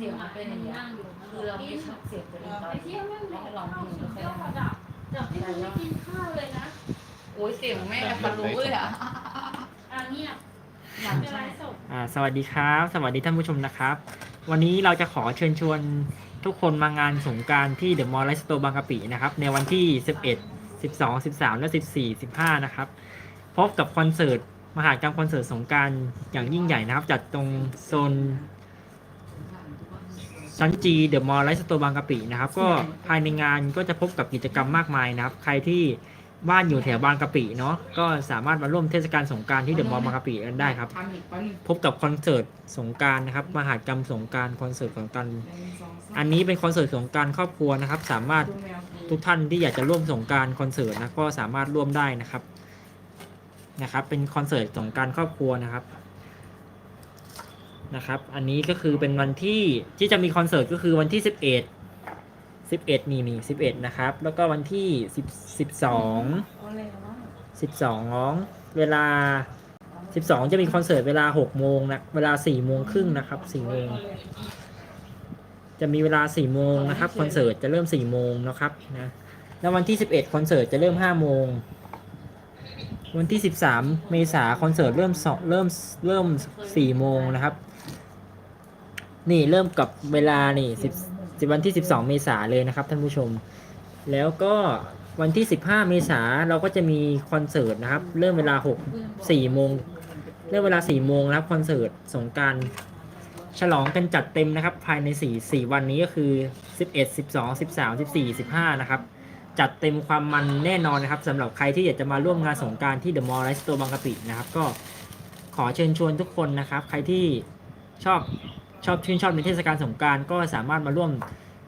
เสียงมันเป็นอย่างเงี้ยนั่งอยู่คือเราไม่ชอบเสียงตัวเองตอนไปเที่ยวแม่งไม่ให้ลองเพลงสุไม่ดค่อยยอได้ดอะจากที่มึงไม่กินข้าวเลยนะโอ้ยเสียงแม่งทะลุเลยอะอะเงียบอยากจะไลใช่ฟ์สดอ่าสวัสดีครับ สวัสดีท่านผู้ชมนะครับ วันนี้เราจะขอเชิญชวนทุกคนมางานสงกรารที่เดอะมอลล์ไลฟ์สโตร์บางกะปินะครับ ในวันที่ 11 12 13 และ 14 15 นะครับ พบกับคอนเสิร์ต มหากรรมคอนเสิร์ตสงกรารอย่างยิ่งใหญ่นะครับ จัดตรงโซน ชั้นจีเดอะมอลล์ไลฟ์สโตร์บางกะปินะครับก็ภายในงานก็จะพบกับกิจกรรมมากมายนะครับ ใครที่บ้านอยู่แถวบางกะปิเนาะก็สามารถมาร่วมเทศกาลสงกรารที่เดอะมอลล์บางกะปิกันได้ครับ พบกับคอนเสิร์ตสงกรารนะครับ มหากรรมสงกรารคอนเสิร์ตสงกรารอันนี้เป็นคอนเสิร์ตสงกรารครอบครัวนะครับ สามารถทุกท่านที่อยากจะร่วมสงกรารคอนเสิร์ตนะก็สามารถร่วมได้นะครับนะครับ เป็นคอนเสิร์ตสงกรารครอบครัวนะครับ นะครับ อันนี้ก็คือเป็นวันที่ที่จะมีคอนเสิร์ตก็คือวันที่สิบเอ็ดสิบเอ็ดนี่นี่สิบเอ็ดนะครับ แล้วก็วันที่สิบสิบสองสิบสองเวลาสิบสองจะมีคอนเสิร์ตเวลาหกโมงนะเวลาสี่โมงครึ่งนะครับสี่โมงจะมีเวลาสี่โมงนะครับคอนเสิร์ตจะเริ่มสี่โมงนะครับนะแล้ววันที่สิบเอ็ดคอนเสิร์ตจะเริ่มห้าโมงวันที่สิบสามเมษาคอนเสิร์ตเริ่มสองเริ่มเริ่มสี่โมงนะครับ นี่เริ่มกับเวลานี่สิบสิบวันที่สิบสองเมษาเลยนะครับท่านผู้ชม แล้วก็วันที่15เมษาเราก็จะมีคอนเสิร์ตนะครับ เริ่มเวลา6 4โมงเริ่มเวลา4โมงนะครับคอนเสิร์ตสงการฉลองกันจัดเต็มนะครับ ภายใน4 4วันนี้ก็คือ11 12 13 14 15นะครับจัดเต็มความมันแน่นอนนะครับสำหรับใครที่อยากจะมาร่วมงานสงการที่เดอะมอลล์ไลฟ์สโตบางกะปินะครับ ก็ขอเชิญชวนทุกคนนะครับ ใครที่ชอบ ชอบชื่นชอบในเทศกาลสงการก็สามารถมาร่วม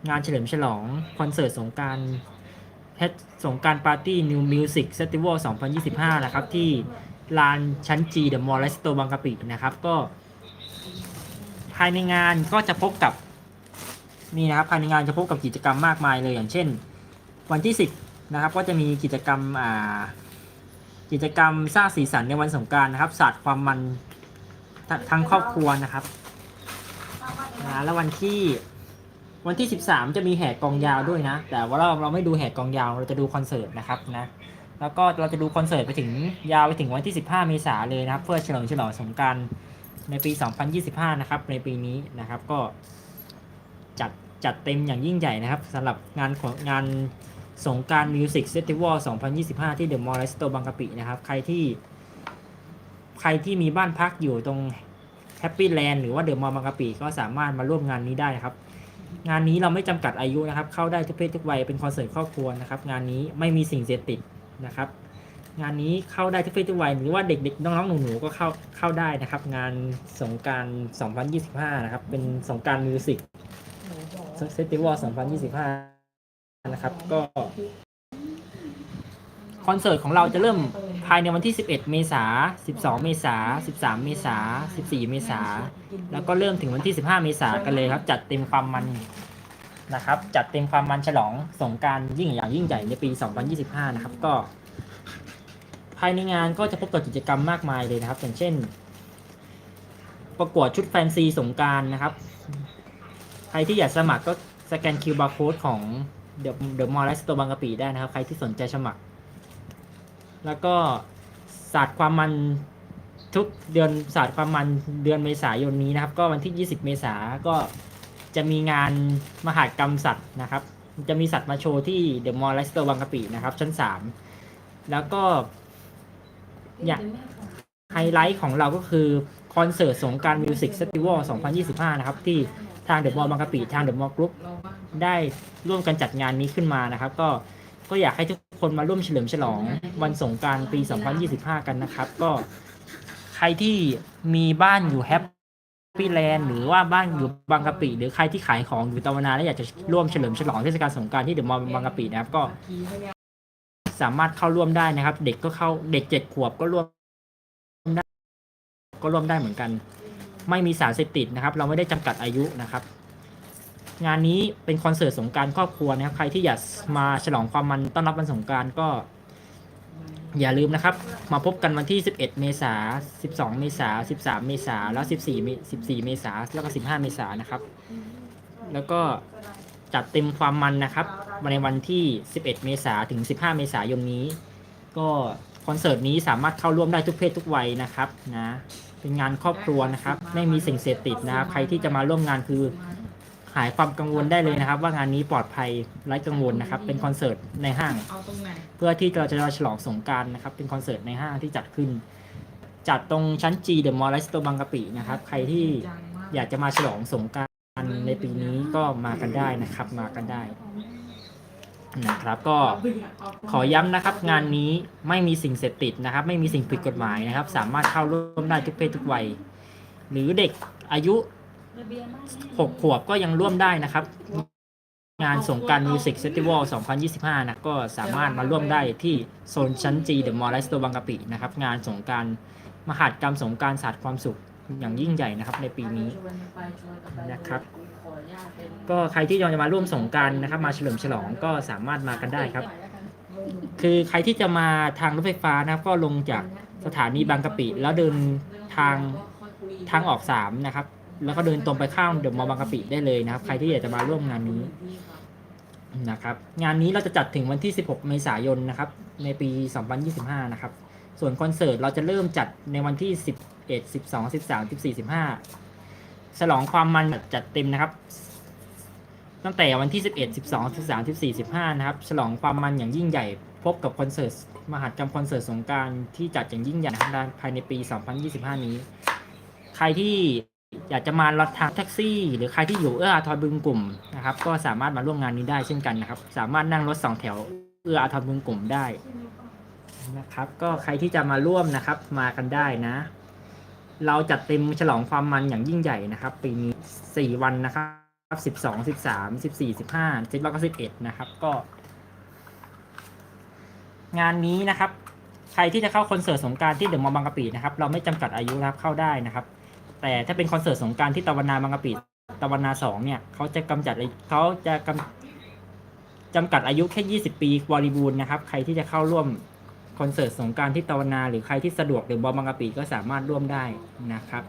งานเฉลิมฉลองคอนเสิร์ตสงการเทศสงการปาร์ตี้นิวมิวสิกเฟสติวัล2025 นะครับ ที่ลานชั้นจีเดอะมอลล์ไลสโตร์บางกะปินะครับก็ ภายในงานก็จะพบกับนี่นะครับภายในงานจะพบกับกิจกรรมมากมายเลยอย่างเช่น วันที่ 10 นะครับ ก็จะมีกิจกรรมอ่ากิจกรรมสร้างสีสันในวันสงการนะครับศาสตร์ความมันทั้งครอบครัวนะครับ นะแล้ววันที่ วันที่ 13 จะมีแห่กองยาวด้วยนะ แต่ว่าเราเราไม่ดูแห่กองยาวเราจะดูคอนเสิร์ตนะครับนะแล้วก็เราจะดูคอนเสิร์ตไปถึงยาวไปถึงวันที่ 15 เมษาเลยนะครับ เพื่อเฉลิมฉลองสงกรารในปี 2025 นะครับ ในปีนี้นะครับก็จัดจัดเต็มอย่างยิ่งใหญ่นะครับสำหรับงานของงานสงกรารมิวสิกเฟสติวัล2025 ที่เดอะมอลล์สโตบางกะปินะครับ ใครที่ ใครที่มีบ้านพักอยู่ตรง แฮปปี้แลนด์หรือว่าเดอะมอลล์บางกะปิก็สามารถมาร่วมงานนี้ได้นะครับ งานนี้เราไม่จำกัดอายุนะครับ เข้าได้ทุกเพศทุกวัยเป็นคอนเสิร์ตครอบครัวนะครับ งานนี้ไม่มีสิ่งเสพติดนะครับ งานนี้เข้าได้ทุกเพศทุกวัยหรือว่าเด็กๆน้องๆหนูๆก็เข้าเข้าได้นะครับ งานสงกราร 2025 นะครับ เป็นสงกรารมิวสิกเฟสติวัล2025 นะครับ ก็ คอนเสิร์ตของเราจะเริ่มภายในวันที่ 11 เมษา12 เมษา13 เมษา14 เมษาแล้วก็เริ่มถึงวันที่ 15 เมษากันเลยครับ จัดเต็มความมันนะครับ จัดเต็มความมันฉลองสงการยิ่งอย่างยิ่งใหญ่ในปี 2025 นะครับ ก็ ภายในงานก็จะพบกับกิจกรรมมากมายเลยนะครับ อย่างเช่น ประกวดชุดแฟนซีสงการนะครับ ใครที่อยากสมัครก็สแกน QR code ของเดอะเดอะมอลล์ไลฟ์สโตบางกะปิได้นะครับ ใครที่สนใจสมัคร แล้วก็ศาสตร์ความมันทุกเดือนศาสตร์ความมันเดือนเมษายนนี้นะครับ ก็วันที่ 20 เมษาก็จะมีงานมหากรรมสัตว์นะครับ จะมีสัตว์มาโชว์ที่เดอะมอลล์ไลสโตร์บางกะปินะครับ ชั้น 3 แล้วก็อยากไฮไลท์ของเราก็คือคอนเสิร์ตสงการมิวสิกเฟสติวัล2025 นะครับ ที่ทางเดอะมอลล์บางกะปิทางเดอะมอลล์กรุ๊ปได้ร่วมกันจัดงานนี้ขึ้นมานะครับ ก็ ก็อยากให้ทุกคนมาร่วมเฉลิมฉลองวันสงกรารปี 2025 กันนะครับ ก็ใครที่มีบ้านอยู่แฮปปี้แลนด์หรือว่าบ้านอยู่บางกะปิ หรือใครที่ขายของอยู่ตะวันนาและอยากจะร่วมเฉลิมฉลองเทศกาลสงกรารที่เดอะมอลล์บางกะปินะครับก็ สามารถเข้าร่วมได้นะครับ เด็กก็เข้าเด็กเจ็ดขวบก็ร่วมได้ก็ร่วมได้เหมือนกัน ไม่มีสารเสพติดนะครับ เราไม่ได้จำกัดอายุนะครับ งานนี้เป็นคอนเสิร์ตสงการครอบครัวนะครับ ใครที่อยากมาฉลองความมันต้อนรับวันสงการก็ อย่าลืมนะครับ มาพบกันวันที่ 11 เมษายน12 เมษายน13 เมษายนแล้ว 14 เม14 เมษายนแล้วก็ 15 เมษายนนะครับ แล้วก็จัดเต็มความมันนะครับในวันที่ 11 เมษายนถึง 15 เมษายนนี้ ก็คอนเสิร์ตนี้สามารถเข้าร่วมได้ทุกเพศทุกวัยนะครับนะเป็นงานครอบครัวนะครับ ไม่มีสิ่งเสพติดนะครับ ใครที่จะมาร่วมงานคือ หายความกังวลได้เลยนะครับ ว่างานนี้ปลอดภัยไร้กังวลนะครับ เป็นคอนเสิร์ตในห้าง เอาตรงไหนเพื่อที่เราจะฉลองสงกรารนะครับ เป็นคอนเสิร์ตในห้างที่จัดขึ้น จัดตรงชั้น G The Mall ไลฟ์สโตร์บางกะปินะครับ ใครที่อยากจะมาฉลองสงกรารในปีนี้ก็มากันได้นะครับ มากันได้นะครับ ก็ขอย้ำนะครับ งานนี้ไม่มีสิ่งเสพติดนะครับ ไม่มีสิ่งผิดกฎหมายนะครับ สามารถเข้าร่วมได้ทุกเพศทุกวัย หรือเด็กอายุ 6ขวบก็ยังร่วมได้นะครับ งานสงการมิวสิกเฟสติวัล2025 นะก็สามารถมาร่วมได้ที่โซนชั้น G เดอะมอลล์ไลสโตบางกะปินะครับ งานสงการมหากรรมสงการศาสตร์ความสุขอย่างยิ่งใหญ่นะครับในปีนี้นะครับ ก็ใครที่จะมาร่วมสงการนะครับ มาเฉลิมฉลองก็สามารถมากันได้ครับ คือใครที่จะมาทางรถไฟฟ้านะครับก็ลงจากสถานีบางกะปิ แล้วเดินทางทางออก3นะครับ แล้วก็เดินตรงไปข้ามเดอะมอลล์บางกะปิได้เลยนะครับ ใครที่อยากจะมาร่วมงานนี้นะครับ งานนี้เราจะจัดถึงวันที่ 16 เมษายนนะครับ ในปี 2025 นะครับ ส่วนคอนเสิร์ตเราจะเริ่มจัดในวันที่ 11 12 13 14 15ฉลองความมันจัดเต็มนะครับ ตั้งแต่วันที่ 11 12 13 14 15 นะครับ ฉลองความมันอย่างยิ่งใหญ่พบกับคอนเสิร์ตมหากรรมคอนเสิร์ตสงการที่จัดอย่างยิ่งใหญ่ภายในปี 2025 นี้ ใครที่ อยากจะมารับทางแท็กซี่ หรือใครที่อยู่เอื้ออาทรบึงกลุ่มนะครับ ก็สามารถมาร่วมงานนี้ได้เช่นกันนะครับ สามารถนั่งรถสองแถวเอื้ออาทรบึงกลุ่มได้นะครับ ก็ใครที่จะมาร่วมนะครับ มากันได้นะ เราจัดเต็มฉลองความมันอย่างยิ่งใหญ่นะครับ ปีนี้4วันนะครับ12 13 14 15 7แล้วก็11นะครับ ก็ งานนี้นะครับ ใครที่จะเข้าคอนเสิร์ตสงการที่เดอะมอลล์บางกะปินะครับ เราไม่จำกัดอายุนะครับเข้าได้นะครับ แต่ถ้าเป็นคอนเสิร์ตสงการที่ตะวันนาบางกะปิตะวันนาสองเนี่ยเขาจะกำจัดเขาจะกำจำกัดอายุแค่ 20 ปีบริบูรณ์นะครับ ใครที่จะเข้าร่วมคอนเสิร์ตสงการที่ตะวันนาหรือใครที่สะดวกหรือบอลบางกะปิก็สามารถร่วมได้นะครับ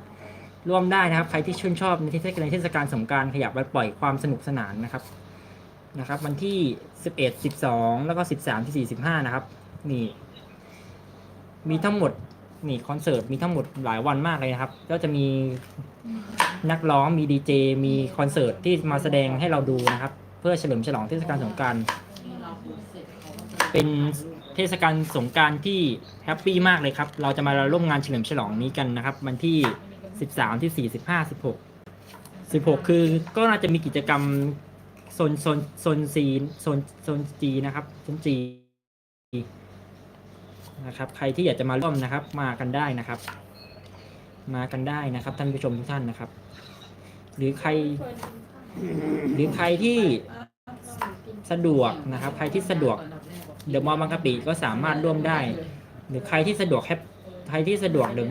ร่วมได้นะครับ ใครที่ชื่นชอบในเทศกาลเทศกาลสงการขยับไปปล่อยความสนุกสนานนะครับนะครับ วันที่ 11 12 แล้วก็ 13 14 15 นะครับ นี่ มีทั้งหมด นี่คอนเสิร์ตมีทั้งหมดหลายวันมากเลยนะครับ ก็จะมีนักร้องมีดีเจมีคอนเสิร์ตที่มาแสดงให้เราดูนะครับ เพื่อเฉลิมฉลองเทศกาลสงกรารเป็นเทศกาลสงกรารที่แฮปปี้มากเลยครับ เราจะมาร่วมงานเฉลิมฉลองนี้กันนะครับ วันที่ 13 ที่ 4 15 16 16 คือก็น่าจะมีกิจกรรมโซนโซนโซนซีโซนโซนจีนะครับโซนจี นะครับ ใครที่อยากจะมาร่วมนะครับ มากันได้นะครับ มากันได้นะครับท่านผู้ชมทุกท่านนะครับ หรือใคร หรือใครที่สะดวกนะครับ ใครที่สะดวกเดอะมอลล์บางกะปิก็สามารถร่วมได้ หรือใครที่สะดวกแค่ใครที่สะดวกเดอะ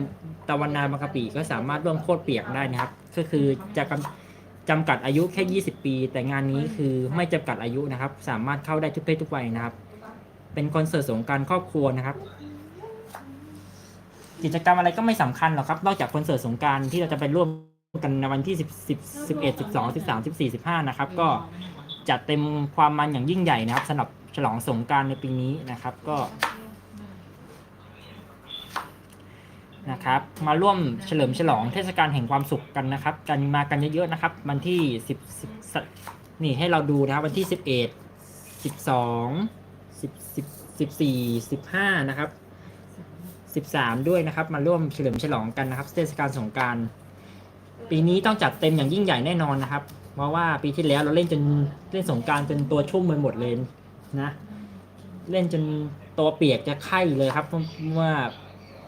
ตะวันนาบางกะปิก็สามารถร่วมโคตรเปียกได้นะครับ ก็คือจะกำจำกัดอายุแค่ 20 ปี แต่งานนี้คือไม่จำกัดอายุนะครับ สามารถเข้าได้ทุกเพศทุกวัยนะครับ เป็นคอนเสิร์ตสงการครอบครัวนะครับ กิจกรรมอะไรก็ไม่สำคัญหรอกครับ นอกจากคอนเสิร์ตสงการที่เราจะไปร่วมกันในวันที่10 10 11 12 13 14 15นะครับ ก็จัดเต็มความมันอย่างยิ่งใหญ่นะครับสำหรับฉลองสงการในปีนี้นะครับ ก็นะครับมาร่วมเฉลิมฉลองเทศกาลแห่งความสุขกันนะครับ กันมากันเยอะๆนะครับ วันที่10 10นี่ให้เราดูนะครับวันที่11 12สิบสิ บสิบสี่สิบห้านะครับสิบสามด้วยนะครับ มาร่วมเฉลิมฉลองกันนะครับเทศกาลสงการปีนี้ต้องจัดเต็มอย่างยิ่งใหญ่แน่นอนนะครับเพราะว่าปีที่แล้วเราเล่นจนเล่นสงกรารจนตัวชุ่มไปหมดเลยนะ เล่นจนตัวเปียกจะไข้เลยครับเมื่อ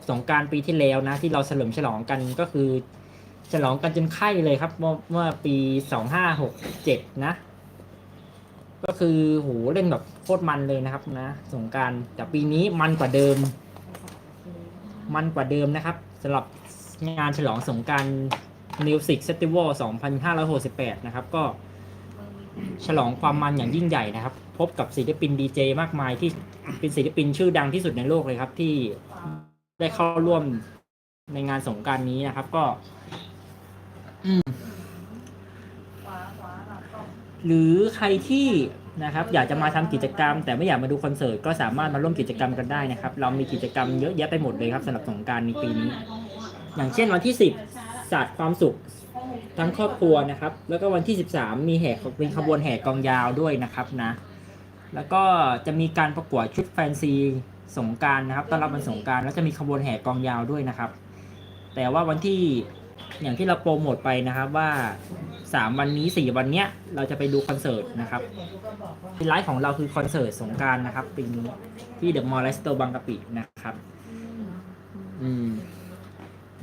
สงการปีที่แล้วนะ ที่เราเฉลิมฉลองกันก็คือ ฉลองกันจนไข้เลยครับ เมื่อเมื่อปีสองห้าหกเจ็ดนะ ก็คือโหเล่นแบบโคตรมันเลยนะครับนะ สงการแต่ปีนี้มันกว่าเดิม มันกว่าเดิมนะครับสำหรับงานฉลองสงการ Music Festival 2568 นะครับ ก็ ฉลองความมันอย่างยิ่งใหญ่นะครับ พบกับศิลปินดีเจมากมายที่เป็นศิลปินชื่อดังที่สุดในโลกเลยครับ ที่ได้เข้าร่วมในงานสงการนี้นะครับ ก็ อืม ขวาขวาหลังตรง หรือใครที่นะครับอยากจะมาทำกิจกรรม แต่ไม่อยากมาดูคอนเสิร์ตก็สามารถมาร่วมกิจกรรมกันได้นะครับ เรามีกิจกรรมเยอะแยะไปหมดเลยครับสำหรับสงการในปีนี้ อย่างเช่นวันที่ 10ศาสตร์ความสุขทั้งครอบครัวนะครับ แล้วก็วันที่ 13 มีแห่มีขบวนแห่กองยาวด้วยนะครับนะ แล้วก็จะมีการประกวดชุดแฟนซีสงการนะครับต้อนรับวันสงการแล้วจะมีขบวนแห่กองยาวด้วยนะครับ แต่ว่าวันที่ อย่างที่เราโปรโมทไปนะครับว่า 3 วันนี้ 4 วันเนี้ยเราจะไปดูคอนเสิร์ตนะครับไฮไลท์ของเราคือคอนเสิร์ตสงการนะครับปีนี้ที่เดอะมอลล์ไลสโตบางกะปินะครับ อืม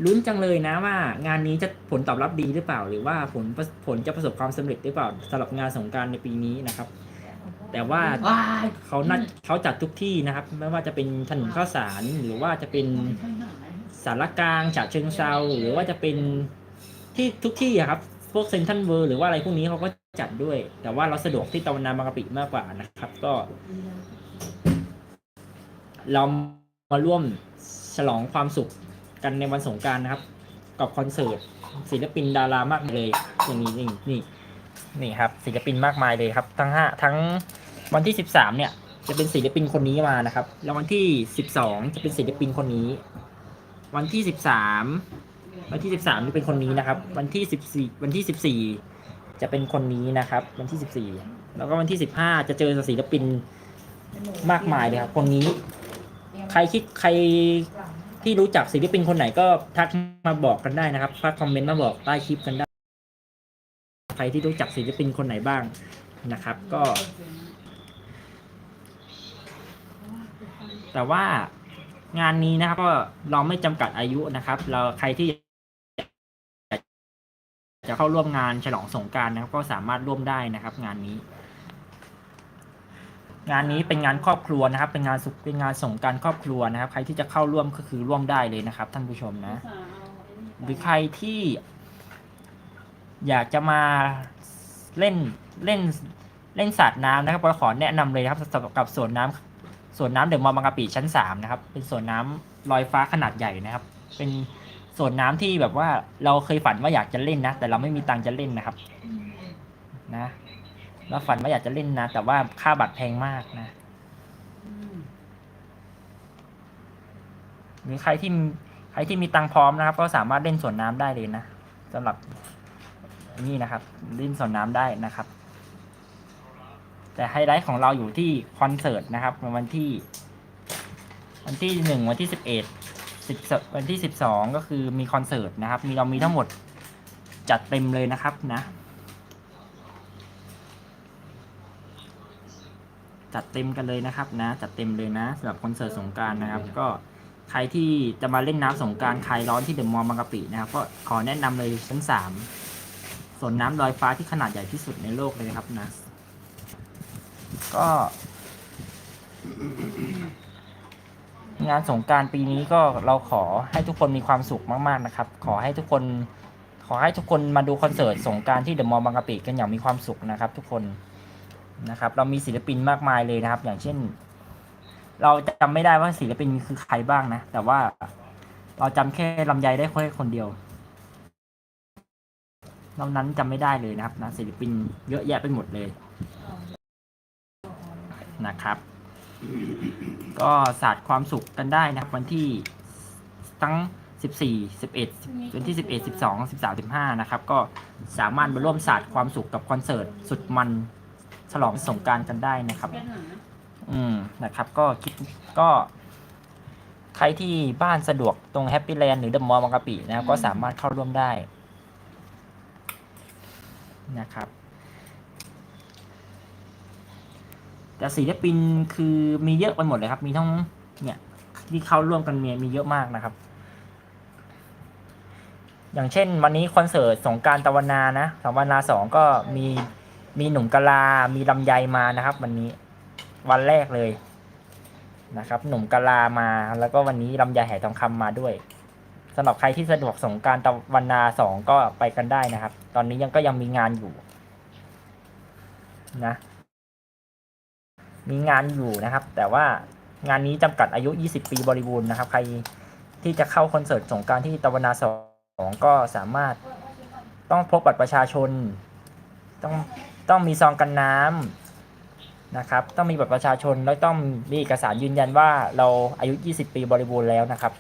ลุ้นจังเลยนะว่างานนี้จะผลตอบรับดีหรือเปล่า หรือว่าผลผลจะประสบความสำเร็จหรือเปล่าสำหรับงานสงการในปีนี้นะครับ แต่ว่าวาเขานัดเขาจัดทุกที่นะครับ ไม่ว่าจะเป็นถนนข้าวสารหรือว่าจะเป็น สารกลางฉะเชิงเซาหรือว่าจะเป็นที่ทุกที่อะครับ พวกเซนทันเวอร์หรือว่าอะไรพวกนี้เขาก็จัดด้วย แต่ว่าเราสะดวกที่ตะวันนาบางกะปิมากกว่านะครับ ก็ เรามาร่วมฉลองความสุขกันในวันสงการนะครับ กับคอนเสิร์ตศิลปินดารามากมายเลยอย่างนี้นี่นี่นี่ครับ ศิลปินมากมายเลยครับ ทั้งห้าทั้งวันที่สิบสามเนี่ย จะเป็นศิลปินคนนี้มานะครับ แล้ววันที่สิบสองจะเป็นศิลปินคนนี้ วันที่สิบสามวันที่สิบสามจะเป็นคนนี้นะครับ วันที่สิบสี่วันที่สิบสี่จะเป็นคนนี้นะครับ วันที่สิบสี่แล้วก็วันที่สิบห้าจะเจอศิลปินมากมายเลยครับ คนนี้ ใครคิดใครที่รู้จักศิลปินคนไหนก็ทักมาบอกกันได้นะครับทักคอมเมนต์มาบอกใต้คลิปกันได้ ใครที่รู้จักศิลปินคนไหนบ้างนะครับ ก็ แต่ว่า งานนี้นะครับก็เราไม่จำกัดอายุนะครับ เราใครที่จะเข้าร่วมงานฉลองสงกรารนะครับ ก็สามารถร่วมได้นะครับ งานนี้ งานนี้เป็นงานครอบครัวนะครับ เป็นงานสุขเป็นงานสงกรารครอบครัวนะครับ ใครที่จะเข้าร่วมก็คือร่วมได้เลยนะครับ ท่านผู้ชมนะ หรือใครที่ อยากจะมาเล่นเล่นเล่นสาดน้ำนะครับก็ขอแนะนำเลยครับสำหรับกับสวนน้ำ สวนน้ำเดอะมอลล์บางกะปิชั้นสามนะครับ เป็นสวนน้ำลอยฟ้าขนาดใหญ่นะครับ เป็นสวนน้ำที่แบบว่าเราเคยฝันว่าอยากจะเล่นนะ แต่เราไม่มีตังค์จะเล่นนะครับ นะเราฝันว่าอยากจะเล่นนะ แต่ว่าค่าบัตรแพงมากนะหรือใครที่ใครที่มีตังค์พร้อมนะครับ ก็สามารถเล่นสวนน้ำได้เลยนะสำหรับนี่นะครับเล่นสวนน้ำได้นะครับ แต่ไฮไลท์ของเราอยู่ที่คอนเสิร์ตนะครับวันที่ วันที่หนึ่งวันที่สิบเอ็ดสิบวันที่สิบสองก็คือมีคอนเสิร์ตนะครับ มีเรามีทั้งหมดจัดเต็มเลยนะครับนะ จัดเต็มกันเลยนะครับนะ จัดเต็มเลยนะสำหรับคอนเสิร์ตสงการนะครับ ก็ใครที่จะมาเล่นน้ำสงการคลายร้อนที่เดอะมอลล์บางกะปินะครับ ก็ขอแนะนำเลยชั้นสามส่วนน้ำลอยฟ้าที่ขนาดใหญ่ที่สุดในโลกเลยนะครับนะ ก็ งานสงการปีนี้ก็เราขอให้ทุกคนมีความสุขมาก ๆนะครับ ขอให้ทุกคน ขอให้ทุกคนมาดูคอนเสิร์ตสงการที่เดอะมอลล์บางกะปิกันอย่างมีความสุขนะครับ ทุกคนนะครับ เรามีศิลปินมากมายเลยนะครับ อย่างเช่น เราจำไม่ได้ว่าศิลปินคือใครบ้างนะ แต่ว่าเราจำแค่ลำไยได้ค่คนเดียวนอกนั้นจำไม่ได้เลยนะครับนะศิลปินเยอะแยะไปหมดเลย นะครับ ก็ศาสตร์ความสุขกันได้นะครับ วันที่ทั้ง 14 11วันที่ 11 12 13 15 นะครับ ก็สามารถมาร่วมศาสตร์ความสุขกับคอนเสิร์ตสุดมันฉลองสงการกันได้นะครับ อืมนะครับ ก็คิดก็ ใครที่บ้านสะดวกตรงแฮปปี้แลนด์หรือเดอะมอลล์บางกะปินะครับก็สามารถเข้าร่วมได้นะครับ แต่ศิลปินคือมีเยอะไปหมดเลยครับ มีทั้งเนี่ยที่เข้าร่วมกันมีมีเยอะมากนะครับ อย่างเช่น วันนี้คอนเสิร์ตสงการตะวันนานะตะวันนาสองก็มีมีหนุ่มกะลา มีลำไยมานะครับ วันนี้วันแรกเลยนะครับ หนุ่มกะลามาแล้วก็วันนี้ลำไยไหทองคำมาด้วยสำหรับใครที่สะดวกสงการตะวันนาสองก็ไปกันได้นะครับ ตอนนี้ยังก็ยังมีงานอยู่นะ มีงานอยู่นะครับ แต่ว่างานนี้จำกัดอายุ 20 ปีบริบูรณ์นะครับ ใครที่จะเข้าคอนเสิร์ตสงการที่ตะวันนาสองก็สามารถต้องพกบัตรประชาชน ต้องต้องมีซองกันน้ำนะครับ ต้องมีบัตรประชาชนแล้วต้องมีเอกสารยืนยันว่าเราอายุ 20 ปีบริบูรณ์แล้วนะครับ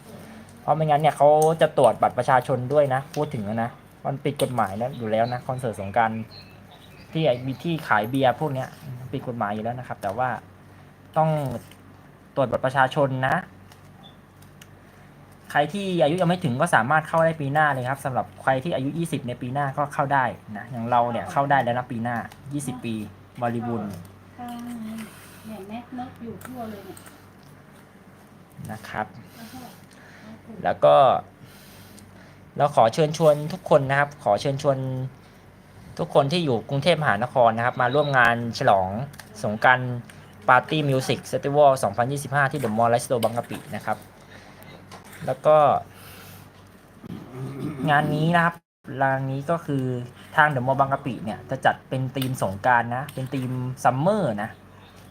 เพราะไม่งั้นเนี่ยเขาจะตรวจบัตรประชาชนด้วยนะ พูดถึงนะมันปิดกฎหมายนะอยู่แล้วนะคอนเสิร์ตสงการที่มีที่ขายเบียร์พวกเนี้ย ปิดกฎหมายอยู่แล้วนะครับ แต่ว่าต้องตรวจบัตรประชาชนนะ ใครที่อายุยังไม่ถึงก็สามารถเข้าได้ปีหน้าเลยครับสำหรับใครที่อายุ 20 ในปีหน้าก็เข้าได้นะอย่างเราเนี่ยเข้าได้แล้วนะปีหน้า 20 ปีบริบูรณ์ข้างนี้เนี่ยแม็กนกอยู่ทั่วเลยเนี่ยนะครับ แล้วก็เอาถุงแล้วก็เราขอเชิญชวนทุกคนนะครับ ขอเชิญชวน ทุกคนที่อยู่กรุงเทพมหานครนะครับ มาร่วมงานฉลองสงการปาร์ตี้มิวสิกเฟสติวัล2025 ที่เดอะมอลล์ไลฟ์สโตร์บางกะปินะครับ แล้วก็ งานนี้นะครับรางนี้ก็คือทางเดอะมอลล์บางกะปิเนี่ย จะจัดเป็นธีมสงการนะ เป็นธีมซัมเมอร์นะ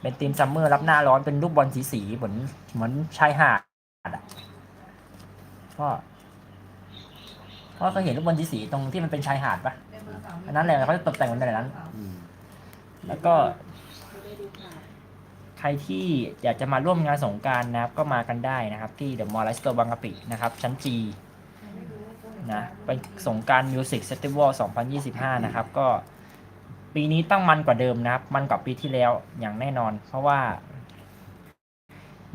เป็นธีมซัมเมอร์รับหน้าร้อนเป็นรูปบอลสีๆเหมือนเหมือนชายหาดอะก็พ่อเคยเห็นรูปบอลสีๆตรงที่มันเป็นชายหาดปะ อันนั้นแหละเขาจะตกแต่งมันแบบนั้นแล้วก็จะได้ดูข่าวใครที่อยากจะมาร่วมงานสงกรารนะครับ ก็มากันได้นะครับ ที่เดอะมอลล์ไลฟ์สโตร์บางกะปินะครับ ชั้นจีนะเป็นสงกรารมิวสิกเฟสติวัล2025 นะครับ ก็ปีนี้ต้องมันกว่าเดิมนะครับ มันกว่าปีที่แล้วอย่างแน่นอน เพราะว่า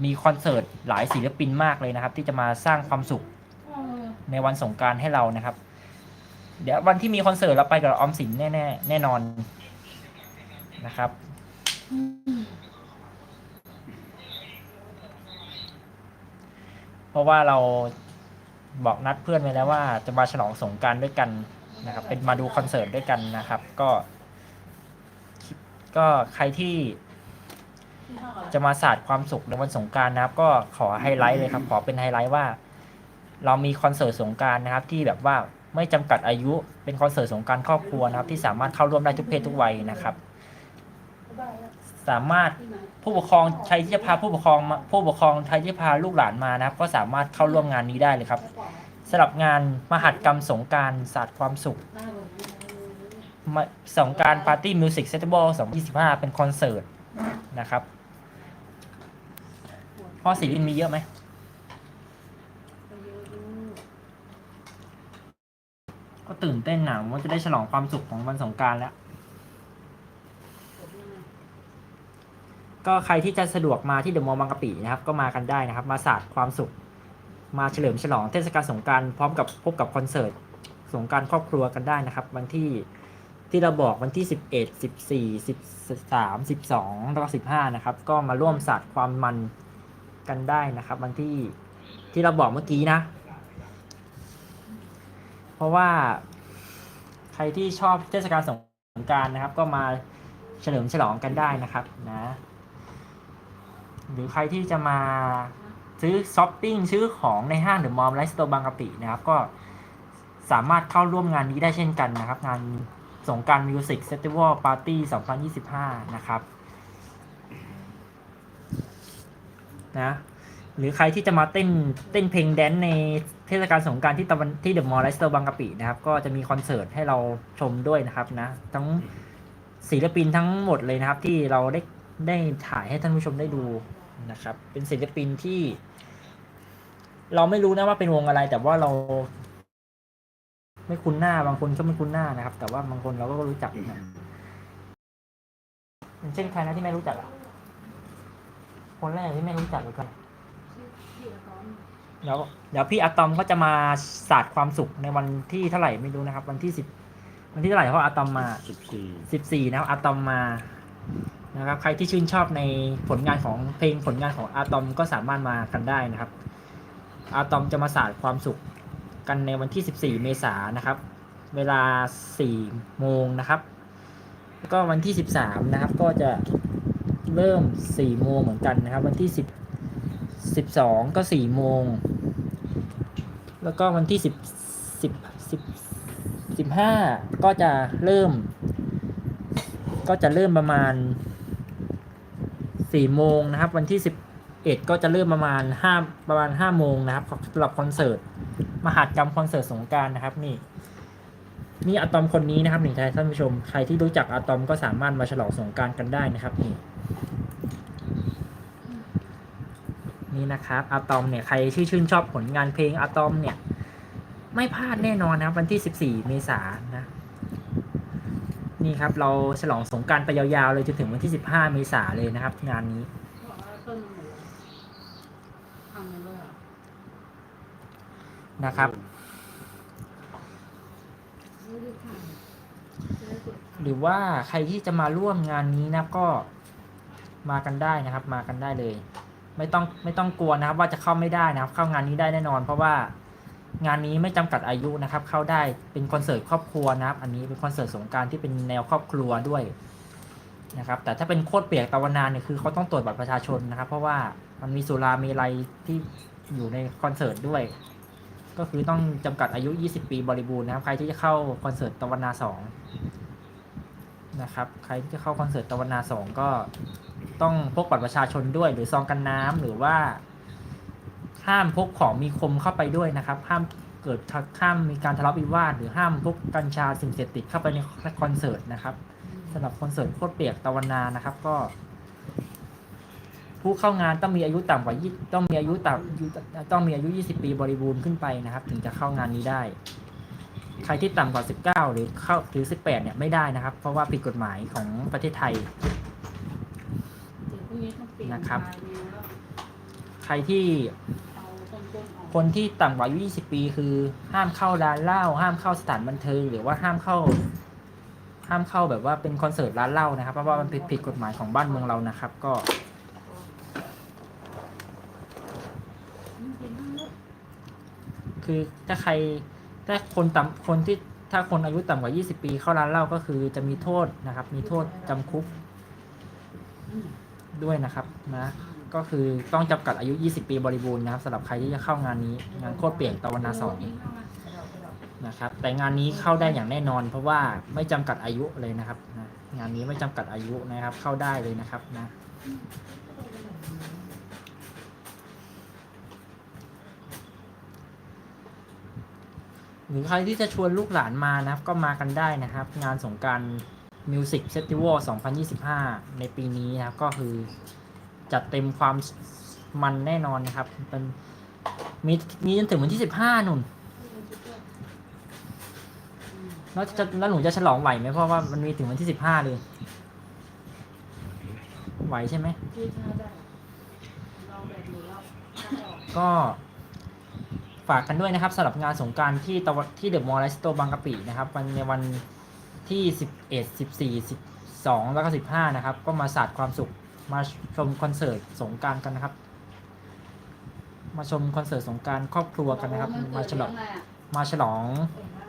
มีคอนเสิร์ตหลายศิลปินมากเลยนะครับ ที่จะมาสร้างความสุขเออในวันสงกรารให้เรานะครับ เดี๋ยววันที่มีคอนเสิร์ตเราไปกับออมสินแน่แน่แน่นอนนะครับ เพราะว่าเราบอกนัดเพื่อนไว้แล้วว่าจะมาฉลองสงการด้วยกันนะครับ เป็นมาดูคอนเสิร์ตด้วยกันนะครับ ก็ ก็ใครที่จะมาศาสาดความสุขในวันสงการนะครับ ก็ขอไฮไลท์เลยครับ ขอเป็นไฮไลท์ว่า เรามีคอนเสิร์ตสงการนะครับ ที่แบบว่า ไม่จำกัดอายุเป็นคอนเสิร์ตสงการครอบครัวนะครับ ที่สามารถเข้าร่วมได้ทุกเพศทุกวัยนะครับ สามารถผู้ปกครองใครที่จะพาผู้ปกครองผู้ปกครองใครที่พาลูกหลานมานะครับ ก็สามารถเข้าร่วมงานนี้ได้เลยครับสำหรับงานมหัศกรรมสงการศาสตร์ความสุขสงการปาร์ตี้มิวสิกเฟสติวัล2025 เป็นคอนเสิร์ตนะครับพ่อศิรินมีเยอะไหม ไปเยอะดู ก็ตื่นเต้นหนังว่าจะได้ฉลองความสุขของวันสงกรารแล้ว ก็ใครที่จะสะดวกมาที่เดอะมอลล์บางกะปินะครับ ก็มากันได้นะครับ มาสาดความสุข มาเฉลิมฉลองเทศกาลสงกรารพร้อมกับพบกับคอนเสิร์ตสงกรารครอบครัวกันได้นะครับ วันที่ที่เราบอกวันที่ 11 14 13 12แล้วก็15 นะครับ ก็มาร่วมสาดความมันกันได้นะครับ วันที่ที่เราบอกเมื่อกี้นะ เพราะว่าใครที่ชอบเทศกาลสงการนะครับ ก็มาเฉลิมฉลองกันได้นะครับนะ หรือใครที่จะมาซื้อช้อปปิ้งซื้อของในห้างเดอมอลล์ไลฟ์สโตร์บางกะปินะครับ ก็สามารถเข้าร่วมงานนี้ได้เช่นกันนะครับ งานสงการมิวสิกเฟสติวัลปาร์ตี้ 2025 นะครับ นะ หรือใครที่จะมาเต้นเต้นเพลงแดนซ์ในเทศกาลสงการที่ตะวันที่เดอะมอลล์ไลสโตร์บางกะปินะครับ ก็จะมีคอนเสิร์ตให้เราชมด้วยนะครับนะ ทั้งศิลปินทั้งหมดเลยนะครับ ที่เราได้ได้ถ่ายให้ท่านผู้ชมได้ดูนะครับ เป็นศิลปินที่ เราไม่รู้นะว่าเป็นวงอะไร แต่ว่าเรา ไม่คุ้นหน้าบางคนก็ไม่คุ้นหน้านะครับ แต่ว่าบางคนเราก็รู้จักนะอย่างเช่นใครนะที่ไม่รู้จักอะคนแรกที่ไม่รู้จักเลยกัน เดี๋ยวเดี๋ยวพี่อะตอมก็จะมาสาดความสุขในวันที่เท่าไหร่ไม่รู้นะครับ วันที่สิบวันที่เท่าไหร่เพราะอะตอมมาสิบสี่สิบสี่นะครับอะตอมมานะครับใครที่ชื่นชอบในผลงานของเพลงผลงานของอะตอมก็สามารถมากันได้นะครับอะตอมจะมาสาดความสุขกันในวันที่ 14 เมษายนนะครับ เวลา 4 โมงนะครับแล้วก็วันที่ 13 นะครับ ก็จะเริ่ม 4 โมงเหมือนกันนะครับ วันที่ 10 12ก็4โมง แล้วก็วันที่10 10 10 15ก็จะเริ่ม ก็จะเริ่มประมาณสี่โมงนะครับ วันที่สิบเอ็ดก็จะเริ่มประมาณห้าประมาณห้าโมงนะครับสำหรับคอนเสิร์ตมหากรรมคอนเสิร์ตสงการนะครับนี่นี่อะตอมคนนี้นะครับหนี่ท่านผู้ชม ใครที่รู้จักอะตอมก็สามารถมาฉลองสงการกันได้นะครับนี่ นี่นะครับอะตอมเนี่ยใครที่ชื่นชอบผลงานเพลงอะตอมเนี่ย ไม่พลาดแน่นอนนะครับวันที่ 14 เมษายนนะนี่ครับเราฉลองสงการไปยาวๆเลยจนถึงวันที่ 15 เมษายนเลยนะครับ งานนี้นะครับ หรือว่าใครที่จะมาร่วมงานนี้นะก็มากันได้นะครับ มากันได้เลย ไม่ต้องไม่ต้องกลัวนะครับว่าจะเข้าไม่ได้นะครับ เข้างานนี้ได้แน่นอน เพราะว่างานนี้ไม่จำกัดอายุนะครับ เข้าได้เป็นคอนเสิร์ตครอบครัวนะครับ อันนี้เป็นคอนเสิร์ตสงการที่เป็นแนวครอบครัวด้วยนะครับ แต่ถ้าเป็นโคตรเปียกตะวันนานเนี่ยคือเขาต้องตรวจบัตรประชาชนนะครับ เพราะว่ามันมีสุรามีอะไรที่อยู่ในคอนเสิร์ตด้วย ก็คือต้องจำกัดอายุ 20 ปีบริบูรณ์นะครับ ใครที่จะเข้าคอนเสิร์ตตะวันนาสองนะครับ ใครที่จะเข้าคอนเสิร์ตตะวันนาสองก็ ต้องพกบัตรประชาชนด้วย หรือซองกันน้ำหรือว่า ห้ามพกของมีคมเข้าไปด้วยนะครับ ห้ามเกิดห้ามมีการทะเลาะวิวาทหรือห้ามพกกัญชาสิ่งเสพติดเข้าไปในคอนเสิร์ตนะครับสำหรับคอนเสิร์ตโคตรเปียกตะวันนานะครับ ก็ ผู้เข้างานต้องมีอายุต่ำกว่ายี่ต้องมีอายุต่ำต้องมีอายุ 20 ปีบริบูรณ์ขึ้นไปนะครับ ถึงจะเข้างานนี้ได้ ใครที่ต่ำกว่า 19 หรือเข้าหรือ 18 เนี่ยไม่ได้นะครับ เพราะว่าผิดกฎหมายของประเทศไทย นี้ต้องเปลี่ยนนะครับลายนิ้วแล้วใครที่เอาต้นต้นๆออกคนที่ต่ำกว่าอายุ20 ปีคือ ห้ามเข้าร้านเหล้าห้ามเข้าสถานบันเทิงหรือว่าห้ามเข้า ห้ามเข้าแบบว่าเป็นคอนเสิร์ตร้านเหล้านะครับ เพราะว่ามันผิดผิดกฎหมายของบ้านเมืองเรานะครับ ก็อืมกินทั้งหมดคือถ้าใครถ้าคนต่ำคนที่ถ้าคนอายุต่ำกว่า 20 ปีเข้าร้านเหล้าก็คือจะมีโทษนะครับ มีโทษจำคุกอืม ด้วยนะครับนะก็คือต้องจำกัดอายุ 20 ปีบริบูรณ์นะครับสำหรับใครที่จะเข้างานนี้ งานโคตรเปลี่ยนตะวันนาสองนะครับแต่งานนี้เข้าได้อย่างแน่นอน เพราะว่าไม่จำกัดอายุเลยนะครับนะงานนี้ไม่จำกัดอายุนะครับ เข้าได้เลยนะครับนะหรือใครที่จะชวนลูกหลานมานะครับ ก็มากันได้นะครับ งานสงกราร มิวสิกเฟสติวัล2025 ในปีนี้นะครับก็คือจัดเต็มความมันแน่นอนนะครับเป็นมีมีจนถึงวันที่ 15หนุ่นแล้วจะแล้วหนูจะฉลองไหวไหมเพราะว่ามันมีถึงวันที่ 15 เลย ไหวใช่ไหม ก็ฝากกันด้วยนะครับสำหรับงานสงการที่ตะวันที่เดอะมอลล์ไลสโตบางกะปินะครับวันในวัน ที่ 11 14 12 แล้วก็ 15 นะครับ ก็มาสาดความสุข มาชมคอนเสิร์ตสงการกันนะครับ มาชมคอนเสิร์ตสงการครอบครัวกันนะครับ มาฉลอง มาฉลอง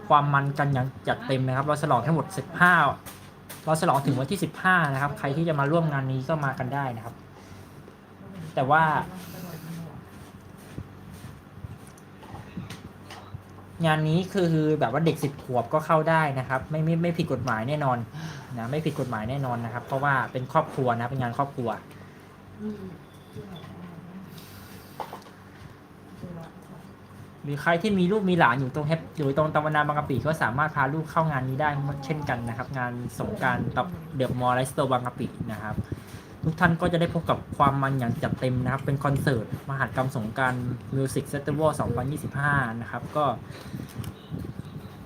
ความมันกันอย่างจัดเต็มนะครับ เราฉลองทั้งหมด 15 เราฉลองถึงวันที่ 15 นะครับ ใครที่จะมาร่วมงานนี้ก็มากันได้นะครับ แต่ว่า งานนี้คือแบบว่าเด็กสิบขวบก็เข้าได้นะครับ ไม่ไม่ไม่ผิดกฎหมายแน่นอนนะไม่ผิดกฎหมายแน่นอนนะครับ เพราะว่าเป็นครอบครัวนะเป็นงานครอบครัวมหรือใครที่มีลูกมีหลานอยู่ตรงแฮปอยู่ตรงตะวันนาบางกะปิก็สามารถพาลูกเข้างานนี้ได้เช่นกันนะครับ งานสงการตับเดอะมอลล์ไลสโตบางกะปินะครับ ทุกท่านก็จะได้พบกับความมันอย่างจัดเต็มนะครับ เป็นคอนเสิร์ต มหากรรมสงการมิวสิกเฟสติวัล2025 นะครับ ก็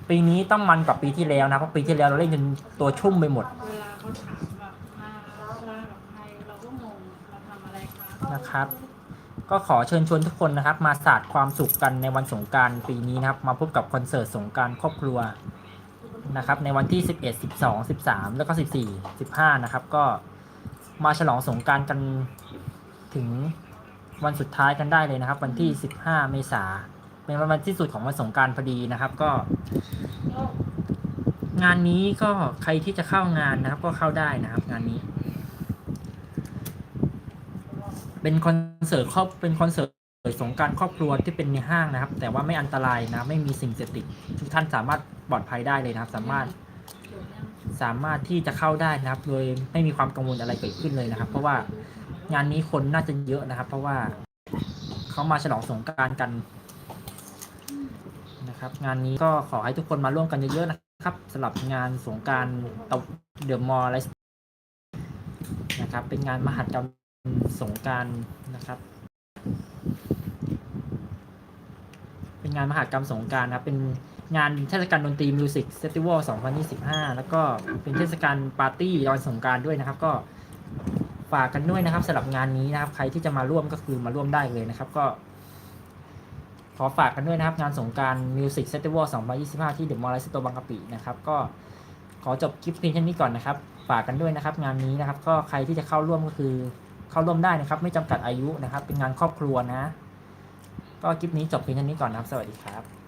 ปีนี้ต้องมันกว่าปีที่แล้วนะ เพราะปีที่แล้วเราเล่นจนตัวชุ่มไปหมดนะครับ ก็ขอเชิญชวนทุกคนนะครับ มาสาดความสุขกันในวันสงการปีนี้นะครับ มาพบกับคอนเสิร์ตสงการครอบครัวนะครับ ในวันที่ 11 12 13 แล้วก็ 14 15 นะครับ ก็ มาฉลองสงกรารกันถึงวันสุดท้ายกันได้เลยนะครับ วันที่ 15 เมษาเป็นวันที่สุดของวันสงกรารพอดีนะครับ ก็ งานนี้ก็ใครที่จะเข้างานนะครับ ก็เข้าได้นะครับ งานนี้ เป็นคอนเสิร์ตครอบเป็นคอนเสิร์ตสงกรารครอบครัวที่เป็นในห้างนะครับ แต่ว่าไม่อันตรายนะ ไม่มีสิ่งเสพติดทุกท่านสามารถปลอดภัยได้เลยนะครับ สามารถจบยัง สามารถที่จะเข้าได้นะครับ โดยไม่มีความกังวลอะไรเกิดขึ้นเลยนะครับ เพราะว่างานนี้คนน่าจะเยอะนะครับ เพราะว่าเขามาฉลองสงกรารกันนะครับ งานนี้ก็ขอให้ทุกคนมาร่วมกันเยอะๆนะครับสำหรับงานสงกรารตะเดอะมอลล์ไลฟ์นะครับ เป็นงานมหัศจรรมสงกรารนะครับ เป็นงานมหกรรมสงกรารนะครับเป็น งานเทศกาลดนตรีมิวสิกเฟสติวัล2025 แล้วก็เป็นเทศกาลปาร์ตี้วันสงการด้วยนะครับ ก็ฝากกันด้วยนะครับสำหรับงานนี้นะครับ ใครที่จะมาร่วมก็คือมาร่วมได้เลยนะครับ ก็ ขอฝากกันด้วยนะครับ งานสงการมิวสิกเฟสติวัล2025 ที่เดอะมอลล์สโตบางกะปินะครับ ก็ขอจบคลิปเพียงแค่นี้ก่อนนะครับ ฝากกันด้วยนะครับ งานนี้นะครับ ก็ใครที่จะเข้าร่วมก็คือเข้าร่วมได้นะครับ ไม่จำกัดอายุนะครับ เป็นงานครอบครัวนะ ก็คลิปนี้จบเพียงเท่านี้ก่อนนะครับ สวัสดีครับ